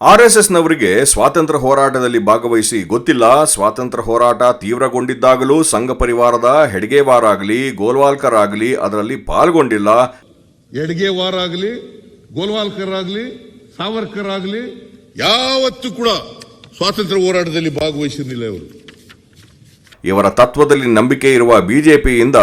ಆರ್ಎಸ್ಎಸ್ನವರಿಗೆ ಸ್ವಾತಂತ್ರ್ಯ ಹೋರಾಟದಲ್ಲಿ ಭಾಗವಹಿಸಿ ಗೊತ್ತಿಲ್ಲ. ಸ್ವಾತಂತ್ರ್ಯ ಹೋರಾಟ ತೀವ್ರಗೊಂಡಿದ್ದಾಗಲೂ ಸಂಘ ಪರಿವಾರದ ಹೆಡ್ಗೇವಾರ್ ಆಗಲಿ ಗೋಲ್ವಾಲ್ಕರ್ ಆಗಲಿ ಅದರಲ್ಲಿ ಪಾಲ್ಗೊಂಡಿಲ್ಲ. ಎಡ್ಗೆವಾರ್ ಆಗಲಿ ಗೋಲ್ವಾಲ್ಕರ್ ಆಗಲಿ ಸಾವರ್ಕರ್ ಆಗಲಿ ಯಾವತ್ತೂ ಕೂಡ ಸ್ವಾತಂತ್ರ್ಯ ಹೋರಾಟದಲ್ಲಿ ಭಾಗವಹಿಸಿರಲಿಲ್ಲ ಇವರು. ಇವರ ತತ್ವದಲ್ಲಿ ನಂಬಿಕೆ ಇರುವ ಬಿಜೆಪಿಯಿಂದ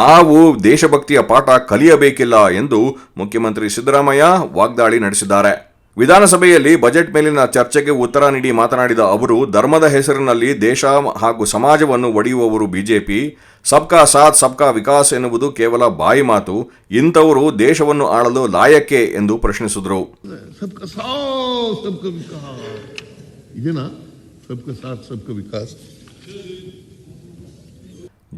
ನಾವು ದೇಶಭಕ್ತಿಯ ಪಾಠ ಕಲಿಯಬೇಕಿಲ್ಲ ಎಂದು ಮುಖ್ಯಮಂತ್ರಿ ಸಿದ್ದರಾಮಯ್ಯ ವಾಗ್ದಾಳಿ ನಡೆಸಿದ್ದಾರೆ. ವಿಧಾನಸಭೆಯಲ್ಲಿ ಬಜೆಟ್ ಮೇಲಿನ ಚರ್ಚೆಗೆ ಉತ್ತರ ನೀಡಿ ಮಾತನಾಡಿದ ಅವರು, ಧರ್ಮದ ಹೆಸರಿನಲ್ಲಿ ದೇಶ ಹಾಗೂ ಸಮಾಜವನ್ನು ಒಡೆಯುವವರು ಬಿಜೆಪಿ. ಸಬ್ಕಾ ಸಾಥ್, ಸಬ್ಕಾ ವಿಕಾಸ್ ಎನ್ನುವುದು ಕೇವಲ ಬಾಯಿ ಮಾತು, ಇಂಥವರು ದೇಶವನ್ನು ಆಳಲು ಲಾಯಕ್ಕೆ ಎಂದು ಪ್ರಶ್ನಿಸಿದರು ಸಬ್ಕಾ ಸಾಥ್ ಸಬ್ಕಾ ವಿಕಾಸ್ ಇದೇನಾ ಸಬ್ಕಾ ಸಾಥ್ ಸಬ್ಕಾ ವಿಕಾಸ್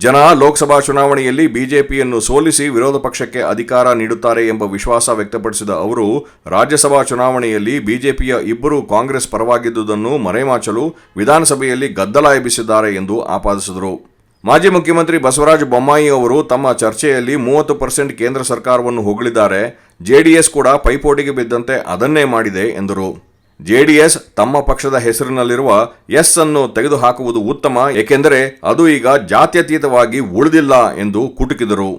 ಜನ ಲೋಕಸಭಾ ಚುನಾವಣೆಯಲ್ಲಿ ಬಿಜೆಪಿಯನ್ನು ಸೋಲಿಸಿ ವಿರೋಧ ಪಕ್ಷಕ್ಕೆ ಅಧಿಕಾರ ನೀಡುತ್ತಾರೆ ಎಂಬ ವಿಶ್ವಾಸ ವ್ಯಕ್ತಪಡಿಸಿದ ಅವರು, ರಾಜ್ಯಸಭಾ ಚುನಾವಣೆಯಲ್ಲಿ ಬಿಜೆಪಿಯ ಇಬ್ಬರು ಕಾಂಗ್ರೆಸ್ ಪರವಾಗಿದ್ದುದನ್ನು ಮರೆಮಾಚಲು ವಿಧಾನಸಭೆಯಲ್ಲಿ ಗದ್ದಲ ಎಬ್ಬಿಸಿದ್ದಾರೆ ಎಂದು ಆಪಾದಿಸಿದರು. ಮಾಜಿ ಮುಖ್ಯಮಂತ್ರಿ ಬಸವರಾಜ ಬೊಮ್ಮಾಯಿ ಅವರು ತಮ್ಮ ಚರ್ಚೆಯಲ್ಲಿ ಮೂವತ್ತು ಪರ್ಸೆಂಟ್ ಕೇಂದ್ರ ಸರ್ಕಾರವನ್ನು ಹೊಗಳಿದ್ದಾರೆ. ಜೆಡಿಎಸ್ ಕೂಡ ಪೈಪೋಟಿಗೆ ಬಿದ್ದಂತೆ ಅದನ್ನೇ ಮಾಡಿದೆ ಎಂದರು. ಜೆಡಿಎಸ್ ತಮ್ಮ ಪಕ್ಷದ ಹೆಸರಿನಲ್ಲಿರುವ ಎಸ್ ಅನ್ನು ತೆಗೆದುಹಾಕುವುದು ಉತ್ತಮ, ಏಕೆಂದರೆ ಅದು ಈಗ ಜಾತ್ಯತೀತವಾಗಿ ಉಳಿದಿಲ್ಲ ಎಂದು ಕುಟುಕಿದರು.